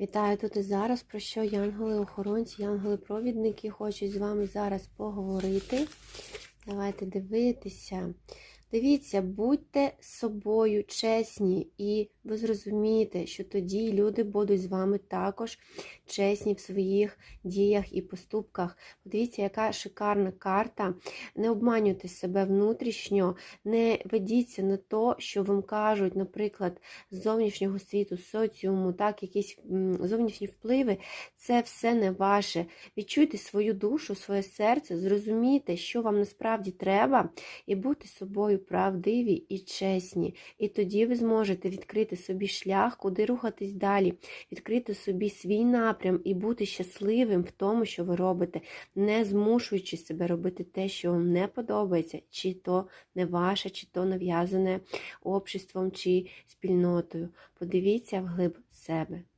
Вітаю тут і зараз, про що янголи-охоронці, янголи-провідники хочуть з вами зараз поговорити. Давайте дивитися. Дивіться, будьте собою чесні, і ви зрозумієте, що тоді люди будуть з вами також чесні в своїх діях і поступках. Подивіться, яка шикарна карта. Не обманюйте себе внутрішньо, не ведіться на то, що вам кажуть, наприклад, з зовнішнього світу, соціуму, так, якісь зовнішні впливи. Це все не ваше. Відчуйте свою душу, своє серце, зрозумійте, що вам насправді треба, і будьте собою правдиві і чесні. І тоді ви зможете відкрити собі шлях, куди рухатись далі, відкрити собі свій напрям і бути щасливим в тому, що ви робите, не змушуючи себе робити те, що вам не подобається, чи то не ваше, чи то нав'язане обществом чи спільнотою. Подивіться вглиб себе.